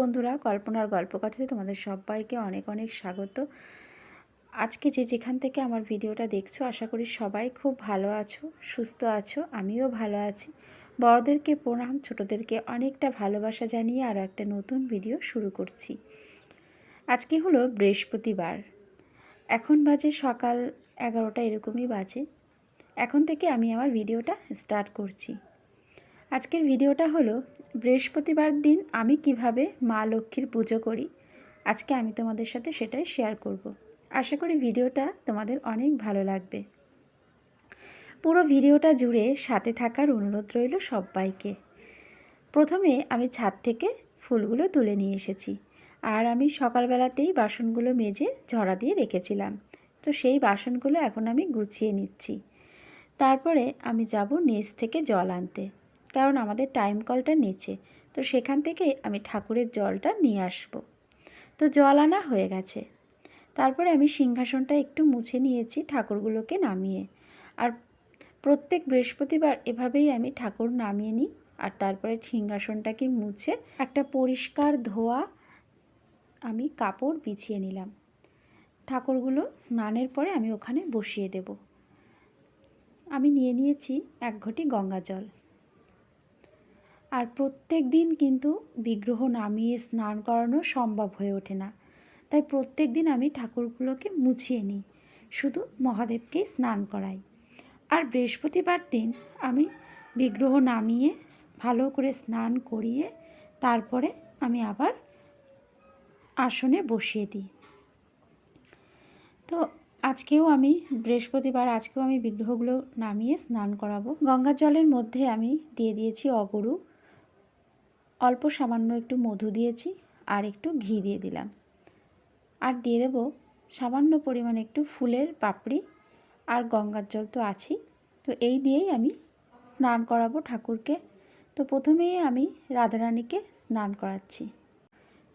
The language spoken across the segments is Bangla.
বন্ধুরা, কল্পনার গল্প কথাতে তোমাদের সবাইকে অনেক অনেক স্বাগত। আজকে যে যেখান থেকে আমার ভিডিওটা দেখছ, আশা করি সবাই খুব ভালো আছো, সুস্থ আছো, আমিও ভালো আছি। বড়দেরকে প্রণাম, ছোটদেরকে অনেকটা ভালোবাসা জানিয়ে আরও একটা নতুন ভিডিও শুরু করছি। আজকে হলো বৃহস্পতিবার। এখন বাজে সকাল এগারোটা, এরকমই বাজে। এখন থেকে আমি আমার ভিডিওটা স্টার্ট করছি। আজকের ভিডিওটা হলো, বৃহস্পতিবার দিন আমি কীভাবে মা লক্ষ্মীর পুজো করি? আজকে আমি তোমাদের সাথে সেটাই শেয়ার করব। আশা করি ভিডিওটা তোমাদের অনেক ভালো লাগবে। পুরো ভিডিওটা জুড়ে সাথে থাকার অনুরোধ রইল সবাইকে। প্রথমে আমি ছাদ থেকে ফুলগুলো তুলে নিয়ে এসেছি। আর আমি সকালবেলাতেই বাসনগুলো মেজে ঝরা দিয়ে রেখেছিলাম। তো সেই বাসনগুলো এখন আমি গুছিয়ে নিচ্ছি। তারপরে আমি যাব নিচ থেকে জল আনতে। কারণ আমাদের টাইম কলটা নিচে। তো সেখান থেকে আমি ঠাকুরের জলটা নিয়ে আসব। তো জল আনা হয়ে গেছে। তারপরে আমি সিংহাসনটা একটু মুছে নিয়েছি ঠাকুরগুলোকে নামিয়ে। আর প্রত্যেক বৃহস্পতিবার এভাবেই আমি ঠাকুর নামিয়ে নিই। আর তারপরে সিংহাসনটাকে মুছে একটা পরিষ্কার ধোয়া আমি কাপড় বিছিয়ে নিলাম। ঠাকুরগুলো স্নানের পরে আমি ওখানে বসিয়ে দেব। আমি নিয়ে নিয়েছি এক ঘটি গঙ্গা জল। আর প্রত্যেক দিন কিন্তু বিগ্রহ নামিয়ে স্নান করানো সম্ভব হয়ে ওঠে না। তাই প্রত্যেক দিন আমি ঠাকুরগুলোকে মুছিয়ে নিই, শুধু মহাদেবকেই স্নান করাই। আর বৃহস্পতিবার দিন আমি বিগ্রহ নামিয়ে ভালো করে স্নান করিয়ে তারপরে আমি আবার আসনে বসিয়ে দিই। তো আজকেও আমি বৃহস্পতিবার আজকেও আমি বিগ্রহগুলো নামিয়ে স্নান করাবো। গঙ্গা জলের মধ্যে আমি দিয়ে দিয়েছি অগরু। অল্প সামান্য একটু মধু দিয়েছি আর একটু ঘি দিয়ে দিলাম। আর দিয়ে দেব সামান্য পরিমাণে একটু ফুলের পাপড়ি আর গঙ্গার জল তো আছেই। তো এই দিয়েই আমি স্নান করাবো ঠাকুরকে। তো প্রথমেই আমি রাধারানীকে স্নান করাচ্ছি।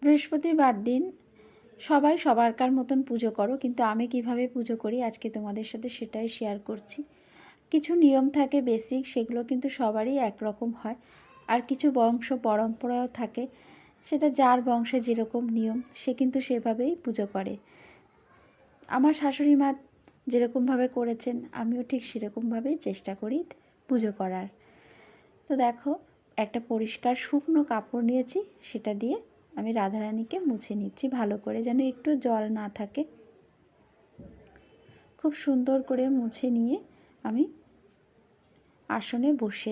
বৃহস্পতিবার দিন সবাই সবারকার মতন পুজো করো, কিন্তু আমি কীভাবে পুজো করি আজকে তোমাদের সাথে সেটাই শেয়ার করছি। কিছু নিয়ম থাকে বেসিক সেগুলো কিন্তু সবারই একরকম হয়। আর কিছু বংশ পরম্পরাও থাকে। সেটা যার বংশে যেরকম নিয়ম, সে কিন্তু সেভাবেই পুজো করে। আমার শাশুড়ি মা যেরকমভাবে করেছেন, আমিও ঠিক সেরকমভাবেই চেষ্টা করি পুজো করার। তো দেখো, একটা পরিষ্কার শুকনো কাপড় নিয়েছি, সেটা দিয়ে আমি রাধারানীকে মুছে নিচ্ছি ভালো করে যেন একটু জল না থাকে। খুব সুন্দর করে মুছে নিয়ে আমি আসনে বসে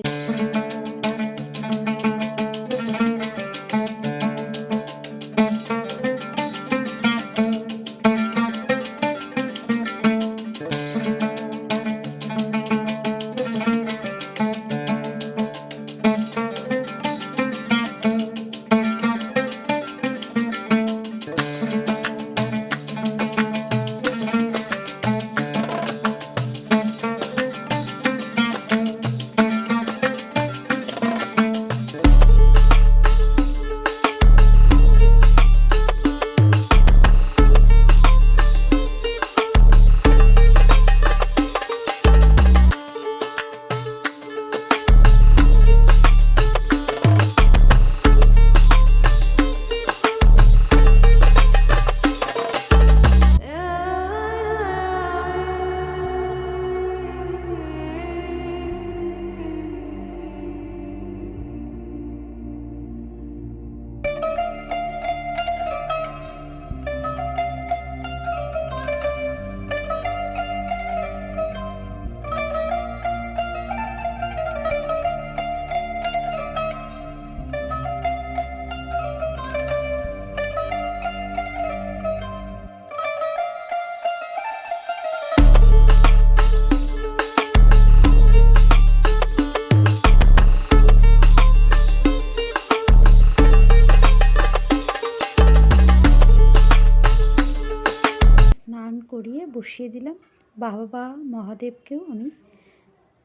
বসিয়ে দিলাম। বাবা মহাদেবকেও আমি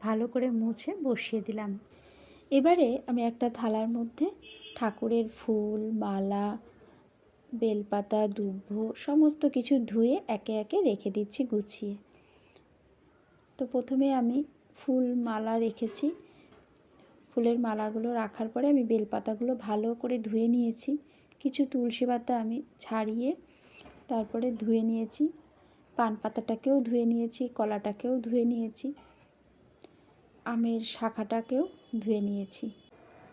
ভালো করে মুছে বসিয়ে দিলাম। এবারে আমি একটা থালার মধ্যে ঠাকুরের ফুল, মালা, বেলপাতা, দুব্ব সমস্ত কিছু ধুয়ে একে একে রেখে দিচ্ছি গুছিয়ে। তো প্রথমে আমি ফুল, মালা রেখেছি। ফুলের মালাগুলো রাখার পরে আমি বেলপাতাগুলো ভালো করে ধুয়ে নিয়েছি। কিছু তুলসী পাতা আমি ছাড়িয়ে তারপরে ধুয়ে নিয়েছি। পান পাতাটাকেও ধুয়ে নিয়েছি, কলাটাকেও ধুয়ে নিয়েছি, আমের শাখাটাকেও ধুয়ে নিয়েছি।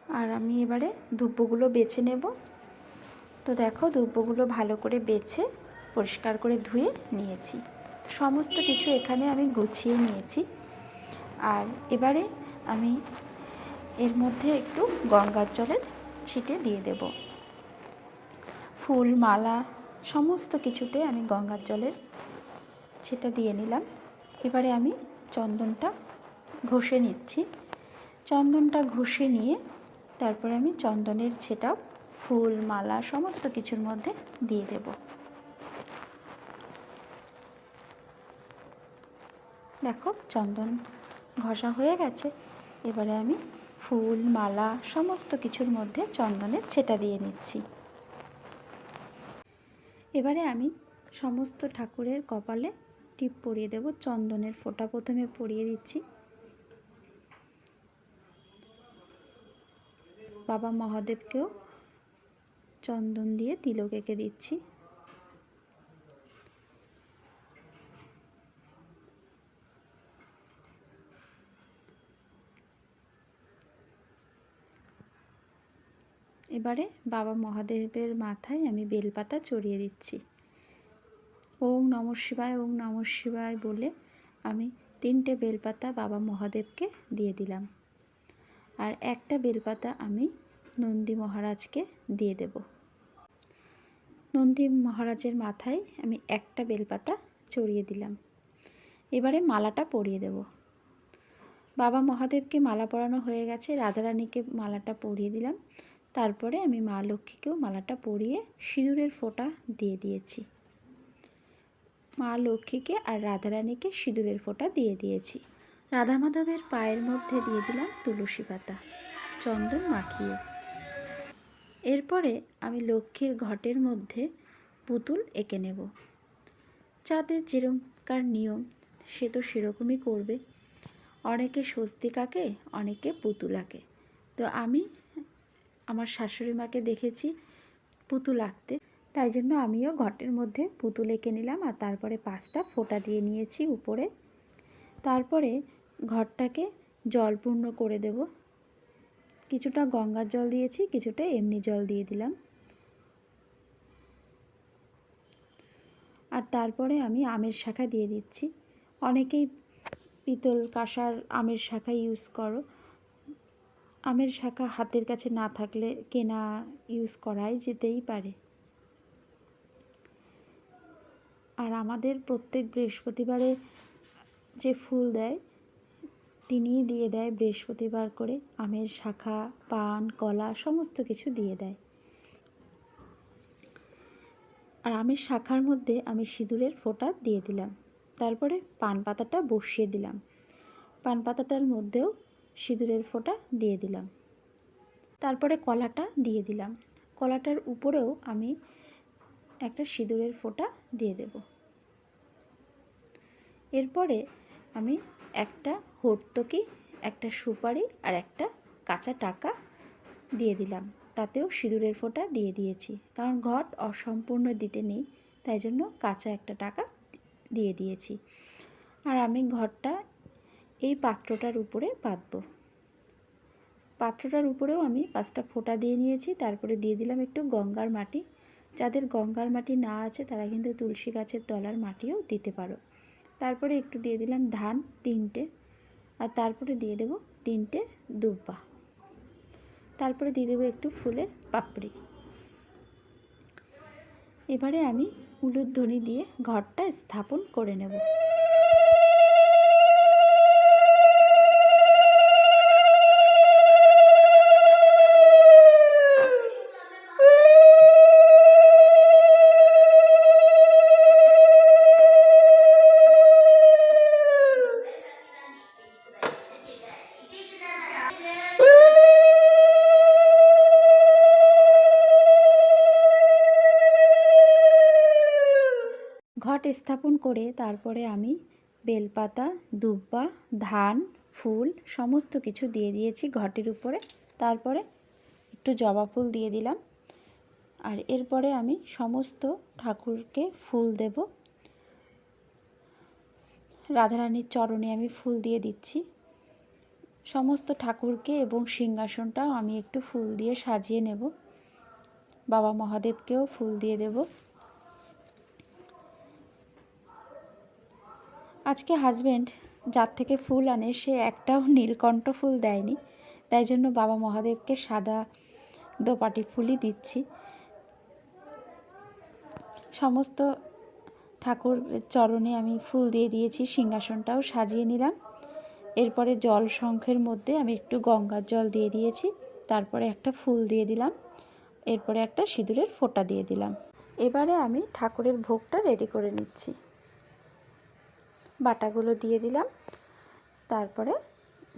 আর আমি এবারে দুব্বগুলো বেছে নেব। তো দেখো দুব্বগুলো ভালো করে বেছে, পরিষ্কার করে ধুয়ে নিয়েছি। সমস্ত কিছু এখানে আমি গুছিয়ে নিয়েছি। আর এবারে আমি এর মধ্যে একটু গঙ্গার জলের ছিটে দিয়ে দেব। ফুল, মালা, সমস্ত কিছুতে আমি গঙ্গার জলের ছিটা দিয়ে নিলাম। এবারে আমি চন্দনটা ঘষে নিচ্ছি। চন্দনটা ঘষে নিয়ে তারপরে আমি চন্দনের ছেটা ফুল, মালা সমস্ত কিছুর মধ্যে দিয়ে দেব। দেখো চন্দন ঘষা হয়ে গেছে। এবারে আমি ফুল, মালা সমস্ত কিছুর মধ্যে চন্দনের ছেটা দিয়ে নিচ্ছি। এবারে আমি সমস্ত ঠাকুরের কপালে টিপ পরিয়ে দেব, চন্দনের ফোঁটা প্রথমে পরিয়ে দিচ্ছি। বাবা মহাদেবকেও চন্দন দিয়ে তিলক এঁকে দিচ্ছি। এবারে বাবা মহাদেবের মাথায় আমি বেলপাতা চড়িয়ে দিচ্ছি। ওং নম শিবায় ওং নম শিবায় বলে আমি তিনটে বেলপাতা বাবা মহাদেবকে দিয়ে দিলাম। আর একটা বেলপাতা আমি নন্দী মহারাজকে দিয়ে দেব। নন্দী মহারাজের মাথায় আমি একটা বেলপাতা চড়িয়ে দিলাম। এবারে মালাটা পরিয়ে দেব। বাবা মহাদেবকে মালা পরানো হয়ে গেছে, রাধারানীকে মালাটা পরিয়ে দিলাম। তারপরে আমি মা লক্ষ্মীকেও মালাটা পরিয়ে সিঁদুরের ফোঁটা দিয়ে দিয়েছি। মা লক্ষ্মীকে আর রাধারানীকে সিঁদুরের ফোঁটা দিয়ে দিয়েছি। রাধা মাধবের পায়ের মধ্যে দিয়ে দিলাম তুলসী পাতা। চন্দন মাখিয়ে। এরপরে আমি লক্ষ্মীর ঘটের মধ্যে পুতুল এঁকে নেব। যাদের যেরকমকার নিয়ম, সে তো সেরকমই করবে। অনেকে স্বস্তিকাকে অনেকে পুতুল আঁকে। তো আমি আমার শাশুড়ি মাকে দেখেছি পুতুল আঁকতে। তাই জন্য আমিও ঘটের মধ্যে পুতুল এঁকে নিলাম আর তারপরে পাঁচটা ফোঁটা দিয়ে নিয়েছি উপরে। তারপরে ঘরটাকে জলপূর্ণ করে দেব। কিছুটা গঙ্গার জল দিয়েছি, কিছুটা এমনি জল দিয়ে দিলাম। আর তারপরে আমি আমের শাখা দিয়ে দিচ্ছি। অনেকেই পিতল কাঁসার আমের শাখা ইউজ করো। আমের শাখা হাতের কাছে না থাকলে কেনা ইউজ করাই যেতেই পারে। আর আমাদের প্রত্যেক বৃহস্পতিবারে যে ফুল দেয়, তিনিই দিয়ে দেয় বৃহস্পতিবার করে। আমের শাখা, পান, কলা সমস্ত কিছু দিয়ে দেয়। আর আমের শাখার মধ্যে আমি সিঁদুরের ফোঁটা দিয়ে দিলাম। তারপরে পান পাতাটা বসিয়ে দিলাম। পান পাতাটার মধ্যেও সিঁদুরের ফোঁটা দিয়ে দিলাম। তারপরে কলাটা দিয়ে দিলাম। কলাটার উপরেও আমি একটা সিঁদুরের ফোঁটা দিয়ে দেব। এরপরে আমি একটা হর্তকি, একটা সুপারি আর একটা কাঁচা টাকা দিয়ে দিলাম। তাতেও সিঁদুরের ফোঁটা দিয়ে দিয়েছি। কারণ ঘট অসম্পূর্ণ দিতে নেই, তাই জন্য কাঁচা একটা টাকা দিয়ে দিয়েছি। আর আমি ঘরটা এই পাত্রটার উপরে পাতব পাত্রটার উপরেও আমি পাঁচটা ফোঁটা দিয়ে নিয়েছি। তারপরে দিয়ে দিলাম একটু গঙ্গার মাটি। যাদের গঙ্গার মাটি না আছে, তারা কিন্তু তুলসী গাছের তলার মাটিও দিতে পারো। তারপরে একটু দিয়ে দিলাম ধান তিনটে, আর তারপরে দিয়ে দেব তিনটে দুব্বা। তারপরে দিয়ে দেবো একটু ফুলের পাপড়ি। এবারে আমি উলুধ্বনি দিয়ে ঘরটা স্থাপন করে নেব। স্থাপন করে তারপরে আমি বেলপাতা, দুব্বা, ধান, ফুল সমস্ত কিছু দিয়ে দিয়েছি ঘটের উপরে। তারপরে একটু জবা ফুল দিয়ে দিলাম। আর এরপরে আমি সমস্ত ঠাকুরকে ফুল দেব। রাধারানীর চরণে আমি ফুল দিয়ে দিচ্ছি। সমস্ত ঠাকুরকে এবং সিংহাসনটাও আমি একটু ফুল দিয়ে সাজিয়ে নেব। বাবা মহাদেবকেও ফুল দিয়ে দেব। আজকে হাজব্যান্ড যার থেকে ফুল আনে, সে একটাও নীলকণ্ঠ ফুল দেয়নি। তাই জন্য বাবা মহাদেবকে সাদা দোপাটি ফুলই দিচ্ছি। সমস্ত ঠাকুর চরণে আমি ফুল দিয়ে দিয়েছি, সিংহাসনটাও সাজিয়ে নিলাম। এরপরে জল শঙ্খের মধ্যে আমি একটু গঙ্গার জল দিয়ে দিয়েছি, তারপরে একটা ফুল দিয়ে দিলাম, এরপরে একটা সিঁদুরের ফোঁটা দিয়ে দিলাম। এবারে আমি ঠাকুরের ভোগটা রেডি করে নিচ্ছি। বাটাগুলো দিয়ে দিলাম। তারপরে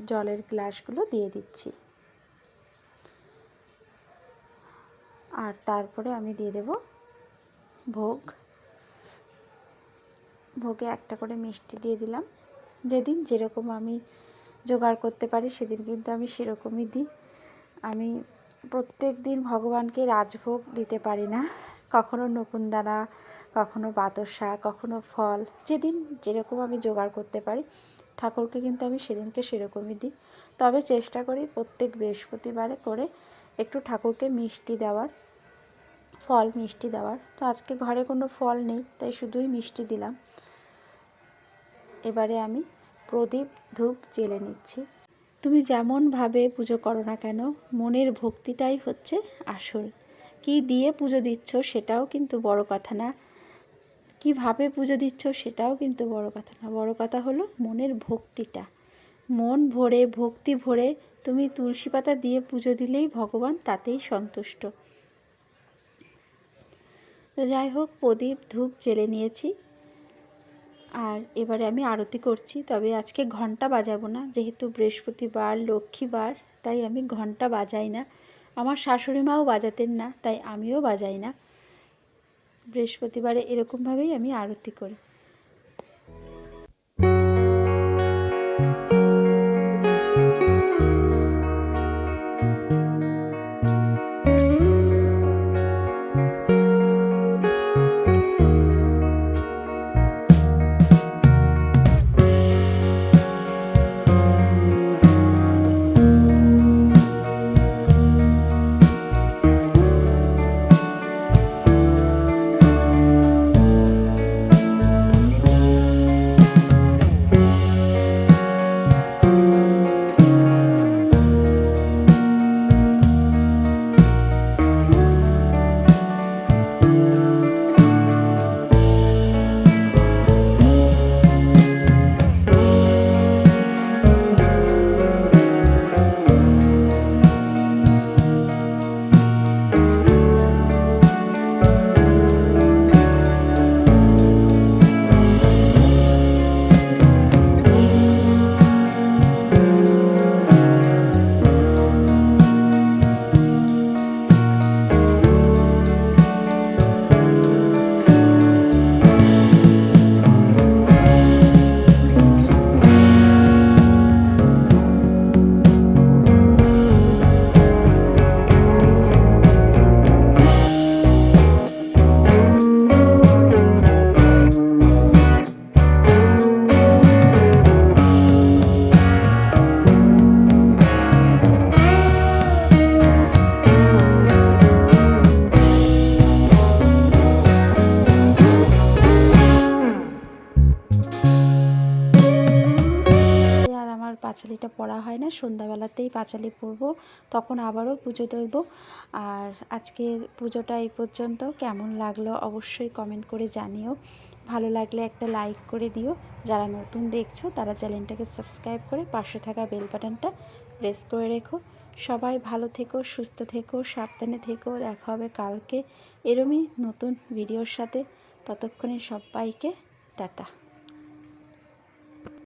জলের গ্লাসগুলো দিয়ে দিচ্ছি। আর তারপরে আমি দিয়ে দেব ভোগ। ভোগে একটা করে মিষ্টি দিয়ে দিলাম। যেদিন যেরকম আমি জোগাড় করতে পারি, সেদিন কিন্তু আমি সেরকমই দিই। আমি প্রত্যেক দিন ভগবানকে রাজভোগ দিতে পারি না। কখনো নকুনদানা কখনো বাতাসা কখনো ফল, যেদিন যেরকম আমি জোগাড় করতে পারি, ঠাকুরকে কিন্তু আমি সেদিনকে সেরকমই দিই। তবে চেষ্টা করি প্রত্যেক বৃহস্পতিবারে করে একটু ঠাকুরকে মিষ্টি দেওয়ার, ফল মিষ্টি দেওয়ার। তো আজকে ঘরে কোনো ফল নেই, তাই শুধুই মিষ্টি দিলাম। এবারে আমি প্রদীপ ধূপ জেলে নিচ্ছি। তুমি যেমনভাবে পুজো করো না কেন, মনের ভক্তিটাই হচ্ছে আসল। কি দিয়ে পুজো দিচ্ছ সেটাও কিন্তু বড় কথা না। কীভাবে পুজো দিচ্ছ সেটাও কিন্তু বড় কথা না। বড় কথা হলো মনের ভক্তিটা। মন ভরে, ভক্তি ভরে তুমি তুলসী পাতা দিয়ে পুজো দিলেই ভগবান তাতেই সন্তুষ্ট। তো যাই হোক, প্রদীপ, ধূপ জেলে নিয়েছি। আর এবারে আমি আরতি করছি, তবে আজকে ঘণ্টা বাজাবো না। যেহেতু বৃহস্পতিবার, লক্ষ্মীবার, তাই আমি ঘণ্টা বাজাই না। আমার শাশুড়ি মাও বাজাতেন না তাই আমিও বাজাই না। বৃহস্পতিবারে এরকমভাবেই আমি আরতি করি। পাঁচালিটা পড়া হয় না, সন্ধ্যাবেলাতেই পাঁচালি পড়ব, তখন আবারও পুজো দেব আর আজকে পুজোটা এই পর্যন্ত, কেমন লাগল অবশ্যই কমেন্ট করে জানিও। ভালো লাগলে একটা লাইক করে দিও। যারা নতুন দেখছ, তারা চ্যানেলটাকে সাবস্ক্রাইব করে পাশে থাকা বেল বাটনটা প্রেস করে রেখো। সবাই ভালো থেকো, সুস্থ থেকো, সাবধানে থেকো, দেখা হবে কালকে। এরমই নতুন ভিডিওর সাথে। ততক্ষণে সবাইকে টাটা।